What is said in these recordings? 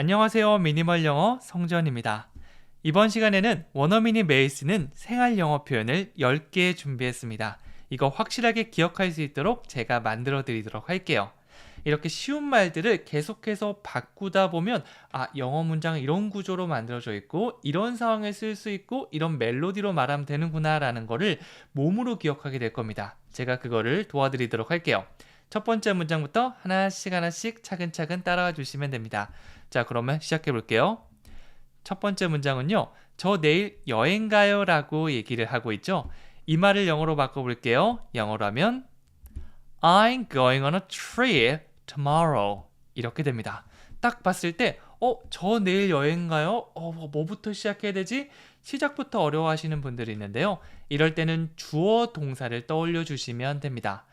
안녕하세요. 미니멀 영어 성전입니다. 이번 시간에는 원어민이 매일 쓰는 생활 영어 표현을 10개 준비했습니다. 이거 확실하게 기억할 수 있도록 제가 만들어 드리도록 할게요. 이렇게 쉬운 말들을 계속해서 바꾸다 보면 아, 영어 문장은 이런 구조로 만들어져 있고 이런 상황에 쓸 수 있고 이런 멜로디로 말하면 되는구나 라는 거를 몸으로 기억하게 될 겁니다. 제가 그거를 도와드리도록 할게요. 첫 번째 문장부터 하나씩 하나씩 차근차근 따라와 주시면 됩니다. 자, 그러면 시작해 볼게요. 첫 번째 문장은요. 저 내일 여행 가요 라고 얘기를 하고 있죠. 이 말을 영어로 바꿔 볼게요. 영어로 하면 I'm going on a trip tomorrow. 이렇게 됩니다. 딱 봤을 때, 어, 저 내일 여행 가요? 어, 뭐부터 시작해야 되지? 시작부터 어려워하시는 분들이 있는데요. 이럴 때는 주어 동사를 떠올려 주시면 됩니다.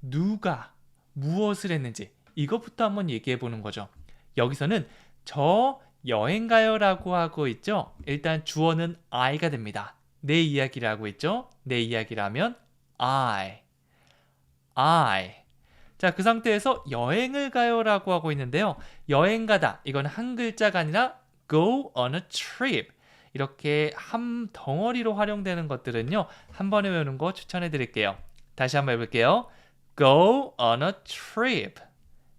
누가 무엇을 했는지 이것부터 한번 얘기해 보는 거죠. 여기서는 저 여행 가요라고 하고 있죠. 일단 주어는 I가 됩니다. 내 이야기를 하고 있죠. 내 이야기라면 I. I. 자, 그 상태에서 여행을 가요라고 하고 있는데요. 여행 가다. 이건 한 글자가 아니라 go on a trip. 이렇게 한 덩어리로 활용되는 것들은요. 한 번에 외우는 거 추천해 드릴게요. 다시 한번 해볼게요. Go on a trip.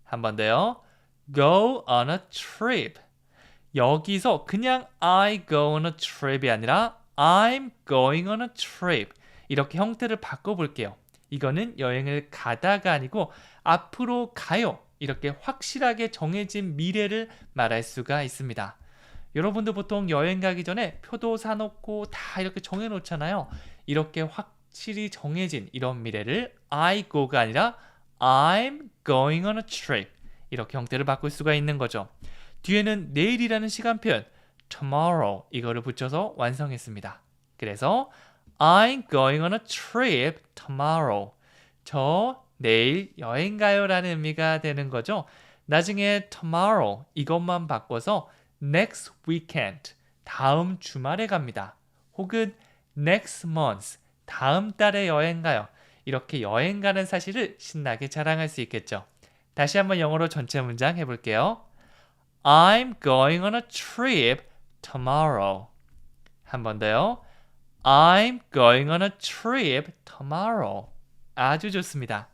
한 번 더요. go on a trip. 여기서 그냥 I go on a trip이 아니라 I'm going on a trip. 이렇게 형태를 바꿔볼게요. 이거는 여행을 가다가 아니고 앞으로 가요. 이렇게 확실하게 정해진 미래를 말할 수가 있습니다. 여러분들 보통 여행 가기 전에 표도 사놓고 다 이렇게 정해놓잖아요. 이렇게 확 실히 정해진 이런 미래를 I go가 아니라 I'm going on a trip. 이렇게 형태를 바꿀 수가 있는 거죠. 뒤에는 내일이라는 시간 표현 tomorrow 이거를 붙여서 완성했습니다. 그래서 I'm going on a trip tomorrow. 저 내일 여행 가요 라는 의미가 되는 거죠. 나중에 tomorrow 이것만 바꿔서 next weekend 다음 주말에 갑니다. 혹은 next month 다음 달에 여행 가요. 이렇게 여행 가는 사실을 신나게 자랑할 수 있겠죠. 다시 한번 영어로 전체 문장 해볼게요. I'm going on a trip tomorrow. 한 번 더요. I'm going on a trip tomorrow. 아주 좋습니다.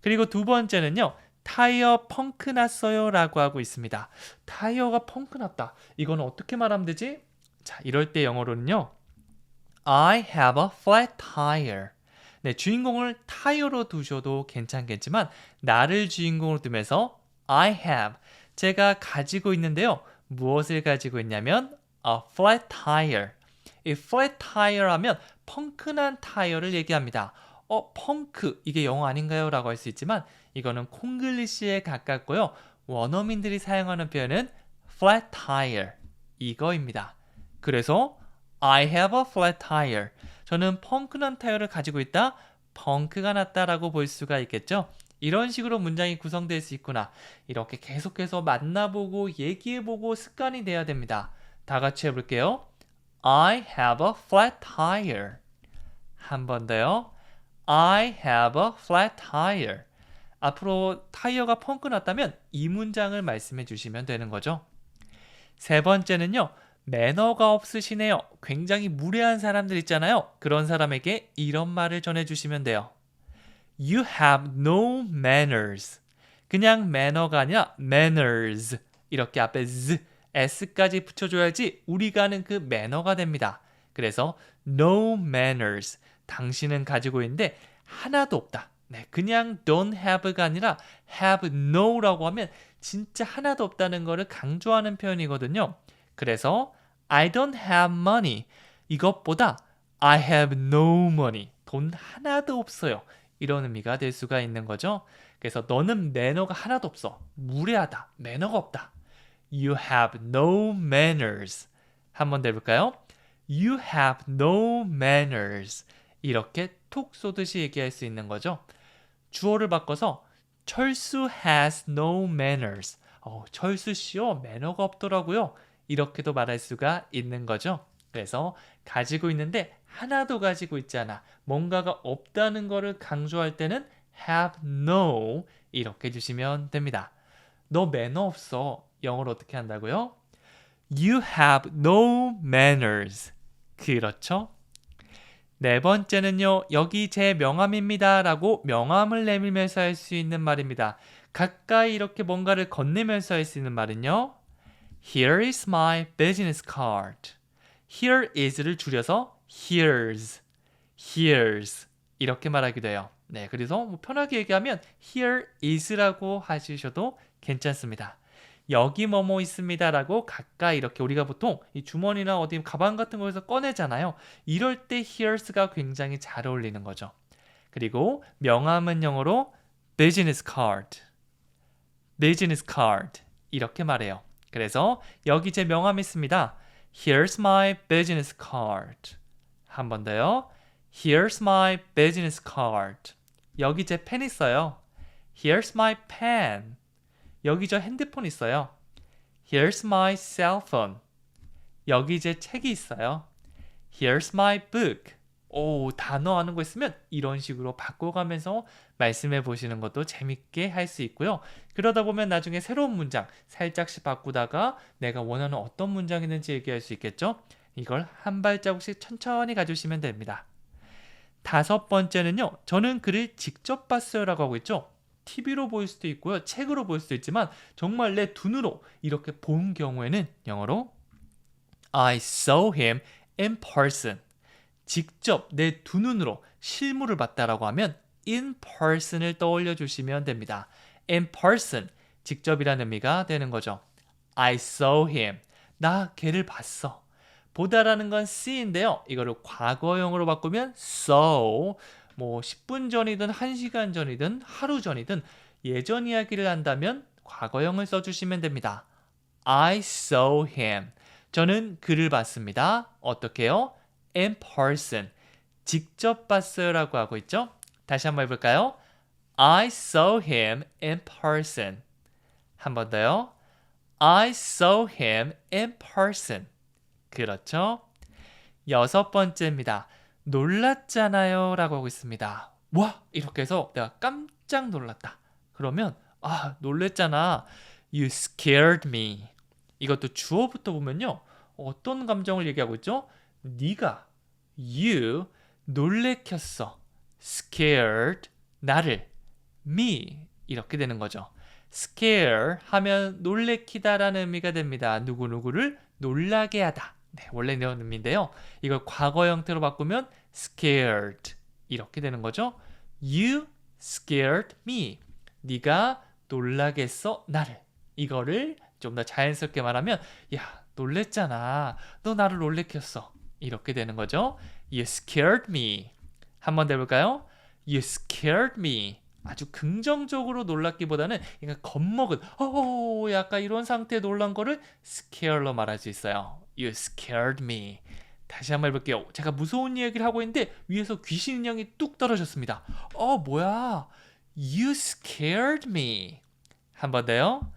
그리고 두 번째는요. 타이어 펑크 났어요 라고 하고 있습니다. 타이어가 펑크 났다. 이거는 어떻게 말하면 되지? 자, 이럴 때 영어로는요. I have a flat tire. 네, 주인공을 타이어로 두셔도 괜찮겠지만 나를 주인공으로 두면서 I have 제가 가지고 있는데요. 무엇을 가지고 있냐면 a flat tire. 이 flat tire 하면 펑크난 타이어를 얘기합니다. 어, 펑크 이게 영어 아닌가요? 라고 할 수 있지만 이거는 콩글리시에 가깝고요. 원어민들이 사용하는 표현은 flat tire 이거입니다. 그래서 I have a flat tire. 저는 펑크난 타이어를 가지고 있다. 펑크가 났다라고 볼 수가 있겠죠. 이런 식으로 문장이 구성될 수 있구나. 이렇게 계속해서 만나보고 얘기해보고 습관이 돼야 됩니다. 다 같이 해볼게요. I have a flat tire. 한 번 더요. I have a flat tire. 앞으로 타이어가 펑크 났다면 이 문장을 말씀해 주시면 되는 거죠. 세 번째는요. 매너가 없으시네요. 굉장히 무례한 사람들 있잖아요. 그런 사람에게 이런 말을 전해 주시면 돼요. You have no manners. 그냥 매너가 아니라 manners. 이렇게 앞에 z, s까지 붙여줘야지 우리가 아는 그 매너가 됩니다. 그래서 no manners. 당신은 가지고 있는데 하나도 없다. 네, 그냥 don't have가 아니라 have no라고 하면 진짜 하나도 없다는 것을 강조하는 표현이거든요. 그래서 I don't have money. 이것보다 I have no money. 돈 하나도 없어요. 이런 의미가 될 수가 있는 거죠. 그래서 너는 매너가 하나도 없어. 무례하다. 매너가 없다. You have no manners. 한번 더 해볼까요? You have no manners. 이렇게 톡 쏘듯이 얘기할 수 있는 거죠. 주어를 바꿔서 철수 has no manners. 어, 철수 씨요 매너가 없더라고요. 이렇게도 말할 수가 있는 거죠. 그래서 가지고 있는데 하나도 가지고 있지 않아. 뭔가가 없다는 것을 강조할 때는 have no 이렇게 주시면 됩니다. 너 매너 없어. 영어로 어떻게 한다고요? You have no manners. 그렇죠? 네 번째는요. 여기 제 명함입니다. 라고 명함을 내밀면서 할 수 있는 말입니다. 가까이 이렇게 뭔가를 건네면서 할 수 있는 말은요. Here is my business card. Here is를 줄여서 here's, here's 이렇게 말하기도 해요. 네, 그래서 뭐 편하게 얘기하면 here is라고 하시셔도 괜찮습니다. 여기 뭐뭐 있습니다라고 가까이 이렇게 우리가 보통 이 주머니나 어디 가방 같은 거에서 꺼내잖아요. 이럴 때 here's가 굉장히 잘 어울리는 거죠. 그리고 명함은 영어로 business card, business card 이렇게 말해요. 그래서 여기 제 명함 있습니다. Here's my business card. 한 번 더요. Here's my business card. 여기 제 펜 있어요. Here's my pen. 여기 저 핸드폰 있어요. Here's my cell phone. 여기 제 책이 있어요. Here's my book. 오, 단어 아는 거 있으면 이런 식으로 바꿔가면서 말씀해 보시는 것도 재밌게 할 수 있고요. 그러다 보면 나중에 새로운 문장 살짝씩 바꾸다가 내가 원하는 어떤 문장이 있는지 얘기할 수 있겠죠? 이걸 한 발자국씩 천천히 가주시면 됩니다. 다섯 번째는요. 저는 글을 직접 봤어요라고 하고 있죠. TV로 보일 수도 있고요. 책으로 보일 수도 있지만 정말 내 눈으로 이렇게 본 경우에는 영어로 I saw him in person. 직접 내 두 눈으로 실물을 봤다라고 하면 in person을 떠올려 주시면 됩니다. in person 직접이라는 의미가 되는 거죠. I saw him. 나 걔를 봤어. 보다라는 건 see인데요. 이거를 과거형으로 바꾸면 saw. 뭐 10분 전이든 1시간 전이든 하루 전이든 예전 이야기를 한다면 과거형을 써주시면 됩니다. I saw him. 저는 그를 봤습니다. 어떻게요? In person. 직접 봤어요라고 하고 있죠. 다시 한번 해볼까요? I saw him in person. 한 번 더요. I saw him in person. 그렇죠? 여섯 번째입니다. 놀랐잖아요. 라고 하고 있습니다. 와! 이렇게 해서 내가 깜짝 놀랐다. 그러면, 아, 놀랬잖아. You scared me. 이것도 주어부터 보면요. 어떤 감정을 얘기하고 있죠? 네가 you 놀래켰어. scared 나를 me 이렇게 되는 거죠. scare 하면 놀래키다라는 의미가 됩니다. 누구누구를 놀라게 하다. 네, 원래 이런 의미인데요. 이걸 과거 형태로 바꾸면 scared 이렇게 되는 거죠. You scared me. 네가 놀라게 했어 나를. 이거를 좀 더 자연스럽게 말하면 야 놀랬잖아. 너 나를 놀래켰어. 이렇게 되는 거죠. You scared me. 한 번 더 해볼까요? You scared me. 아주 긍정적으로 놀랐기보다는 그러니까 겁먹은 어 약간 이런 상태에 놀란 거를 scare로 말할 수 있어요. You scared me. 다시 한번 해볼게요. 제가 무서운 이야기를 하고 있는데 위에서 귀신 인형이 뚝 떨어졌습니다. 어 뭐야? You scared me. 한 번 더요.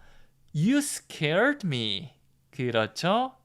You scared me. 그렇죠?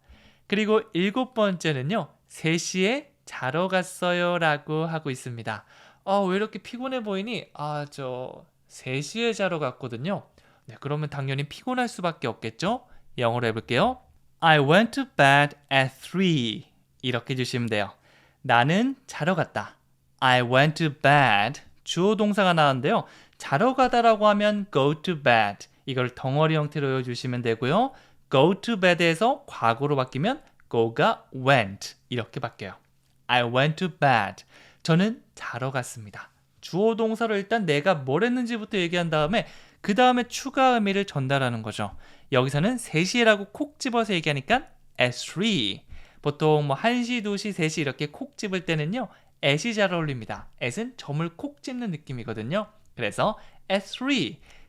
그리고 일곱 번째는요. 3시에 자러 갔어요 라고 하고 있습니다. 아, 왜 이렇게 피곤해 보이니? 아, 저 3시에 자러 갔거든요. 네, 그러면 당연히 피곤할 수밖에 없겠죠? 영어로 해볼게요. I went to bed at 3. 이렇게 주시면 돼요. 나는 자러 갔다. I went to bed. 주어 동사가 나왔는데요. 자러 가다라고 하면 go to bed. 이걸 덩어리 형태로 외워주시면 되고요. go to bed에서 과거로 바뀌면 go가 went 이렇게 바뀌어요. I went to bed. 저는 자러 갔습니다. 주어 동사로 일단 내가 뭘 했는지부터 얘기한 다음에 그 다음에 추가 의미를 전달하는 거죠. 여기서는 3시라고 콕 집어서 얘기하니까 at 3. 보통 뭐 1시, 2시, 3시 이렇게 콕 집을 때는요. at이 잘 어울립니다. at은 점을 콕 집는 느낌이거든요. 그래서 at 3.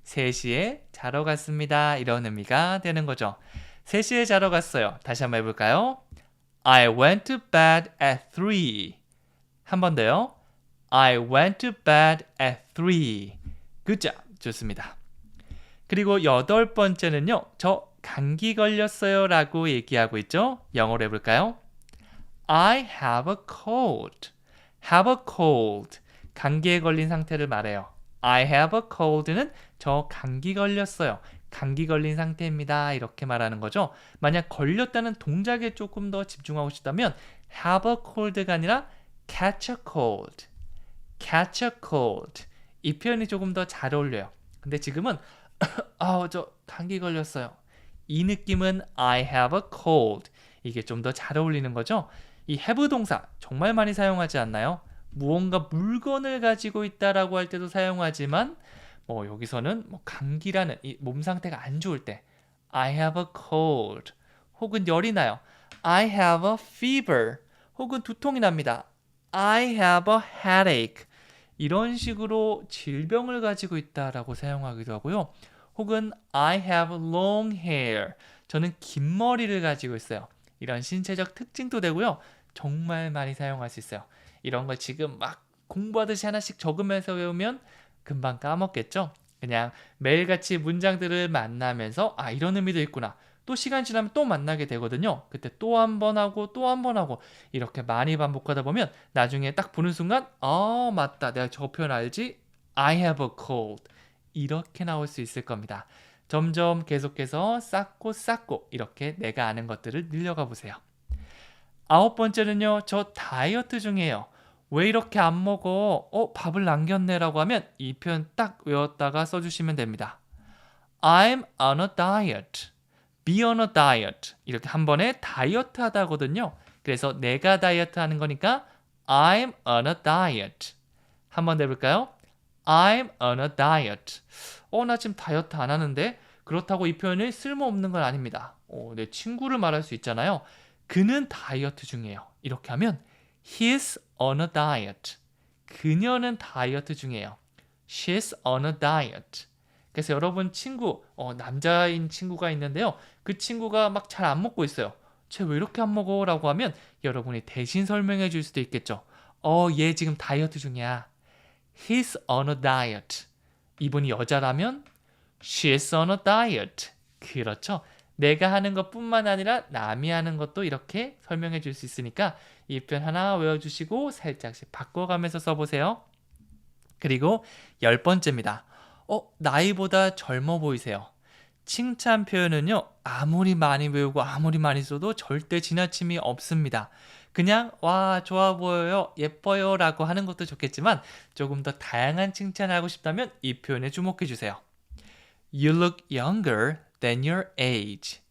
3시에 자러 갔습니다. 이런 의미가 되는 거죠. 3시에 자러 갔어요. 다시 한번 해볼까요? I went to bed at 3. 한 번 더요. I went to bed at 3. Good job. 좋습니다. 그리고 여덟 번째는요. 저 감기 걸렸어요 라고 얘기하고 있죠. 영어로 해볼까요? I have a cold. have a cold. 감기에 걸린 상태를 말해요. I have a cold는 저 감기 걸렸어요. 감기 걸린 상태입니다. 이렇게 말하는 거죠. 만약 걸렸다는 동작에 조금 더 집중하고 싶다면 have a cold가 아니라 catch a cold. catch a cold. 이 표현이 조금 더 잘 어울려요. 근데 지금은 아우 저 감기 걸렸어요. 이 느낌은 I have a cold. 이게 좀 더 잘 어울리는 거죠. 이 have 동사 정말 많이 사용하지 않나요? 무언가 물건을 가지고 있다라고 할 때도 사용하지만 뭐 여기서는 뭐 감기라는 이몸 상태가 안 좋을 때 I have a cold 혹은 열이 나요. I have a fever 혹은 두통이 납니다. I have a headache 이런 식으로 질병을 가지고 있다라고 사용하기도 하고요. 혹은 I have long hair 저는 긴 머리를 가지고 있어요. 이런 신체적 특징도 되고요. 정말 많이 사용할 수 있어요. 이런 걸 지금 막 공부하듯이 하나씩 적으면서 외우면 금방 까먹겠죠? 그냥 매일같이 문장들을 만나면서 아 이런 의미도 있구나. 또 시간 지나면 또 만나게 되거든요. 그때 또 한 번 하고 또 한 번 하고 이렇게 많이 반복하다 보면 나중에 딱 보는 순간 아 맞다 내가 저 표현 알지? I have a cold 이렇게 나올 수 있을 겁니다. 점점 계속해서 쌓고 쌓고 이렇게 내가 아는 것들을 늘려가 보세요. 아홉 번째는요. 저 다이어트 중이에요. 왜 이렇게 안 먹어? 어, 밥을 남겼네 라고 하면 이 표현 딱 외웠다가 써주시면 됩니다. I'm on a diet. Be on a diet. 이렇게 한 번에 다이어트 하다거든요. 그래서 내가 다이어트 하는 거니까 I'm on a diet. 한 번 해볼까요? I'm on a diet. 어, 나 지금 다이어트 안 하는데? 그렇다고 이 표현이 쓸모없는 건 아닙니다. 어, 내 친구를 말할 수 있잖아요. 그는 다이어트 중이에요. 이렇게 하면 He's on a diet. 그녀는 다이어트 중이에요. She's on a diet. 그래서 여러분 친구, 어, 남자인 친구가 있는데요. 그 친구가 막 잘 안 먹고 있어요. 쟤 왜 이렇게 안 먹어? 라고 하면 여러분이 대신 설명해 줄 수도 있겠죠. 어, 얘 지금 다이어트 중이야. He's on a diet. 이분이 여자라면 She's on a diet. 그렇죠. 내가 하는 것뿐만 아니라 남이 하는 것도 이렇게 설명해 줄 수 있으니까 이 표현 하나 외워주시고 살짝씩 바꿔가면서 써보세요. 그리고 열 번째입니다. 어, 나이보다 젊어 보이세요. 칭찬 표현은요, 아무리 많이 외우고 아무리 많이 써도 절대 지나침이 없습니다. 그냥, 와, 좋아 보여요, 예뻐요 라고 하는 것도 좋겠지만 조금 더 다양한 칭찬을 하고 싶다면 이 표현에 주목해 주세요. You look younger than your age.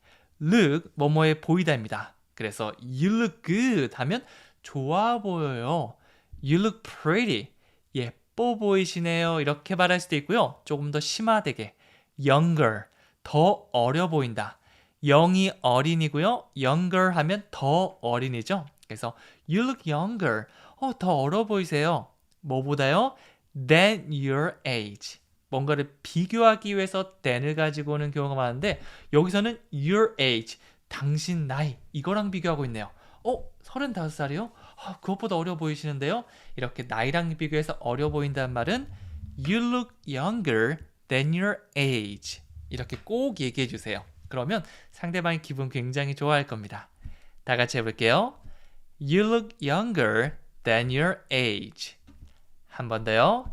look, 뭐뭐에 보이다입니다. 그래서 you look good 하면 좋아 보여요. You look pretty. 예뻐 보이시네요. 이렇게 말할 수도 있고요. 조금 더 심화되게 younger. 더 어려 보인다. 영이 어린이고요. younger 하면 더 어린이죠. 그래서 you look younger. 어, 더 어려 보이세요. 뭐보다요? than your age. 뭔가를 비교하기 위해서 than을 가지고 오는 경우가 많은데 여기서는 your age. 당신 나이 이거랑 비교하고 있네요. 어? 35살이요? 아, 그것보다 어려 보이시는데요? 이렇게 나이랑 비교해서 어려 보인다는 말은 You look younger than your age. 이렇게 꼭 얘기해 주세요. 그러면 상대방의 기분 굉장히 좋아할 겁니다. 다 같이 해볼게요. You look younger than your age. 한 번 더요.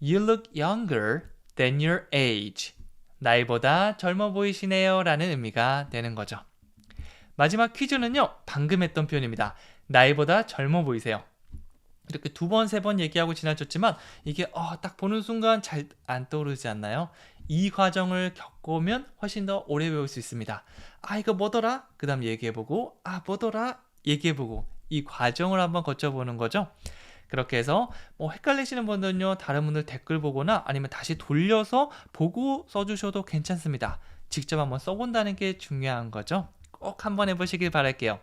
You look younger than your age. 나이보다 젊어 보이시네요 라는 의미가 되는 거죠. 마지막 퀴즈는요. 방금 했던 표현입니다. 나이보다 젊어 보이세요. 이렇게 두 번, 세 번 얘기하고 지나쳤지만 이게 어, 딱 보는 순간 잘 안 떠오르지 않나요? 이 과정을 겪으면 훨씬 더 오래 배울 수 있습니다. 아, 이거 뭐더라? 그 다음 얘기해보고, 아, 뭐더라? 얘기해보고, 이 과정을 한번 거쳐보는 거죠. 그렇게 해서 뭐 헷갈리시는 분들은요, 다른 분들 댓글 보거나 아니면 다시 돌려서 보고 써주셔도 괜찮습니다. 직접 한번 써본다는 게 중요한 거죠. 꼭 한번 해보시길 바랄게요.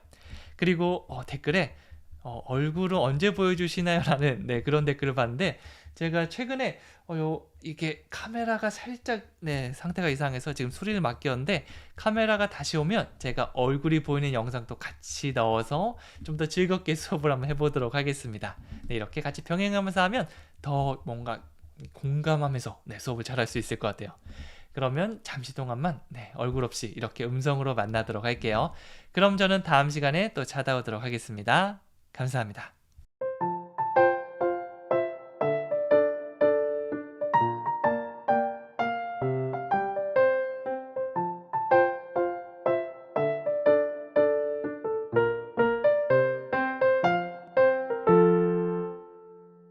그리고 어, 댓글에 어, 얼굴은 언제 보여주시나요? 라는 네, 그런 댓글을 봤는데 제가 최근에 어, 요, 이게 카메라가 살짝 네, 상태가 이상해서 지금 소리를 맡겼는데 카메라가 다시 오면 제가 얼굴이 보이는 영상도 같이 넣어서 좀 더 즐겁게 수업을 한번 해보도록 하겠습니다. 네, 이렇게 같이 병행하면서 하면 더 뭔가 공감하면서 네, 수업을 잘할 수 있을 것 같아요. 그러면 잠시 동안만 네, 얼굴 없이 이렇게 음성으로 만나도록 할게요. 그럼 저는 다음 시간에 또 찾아오도록 하겠습니다. 감사합니다.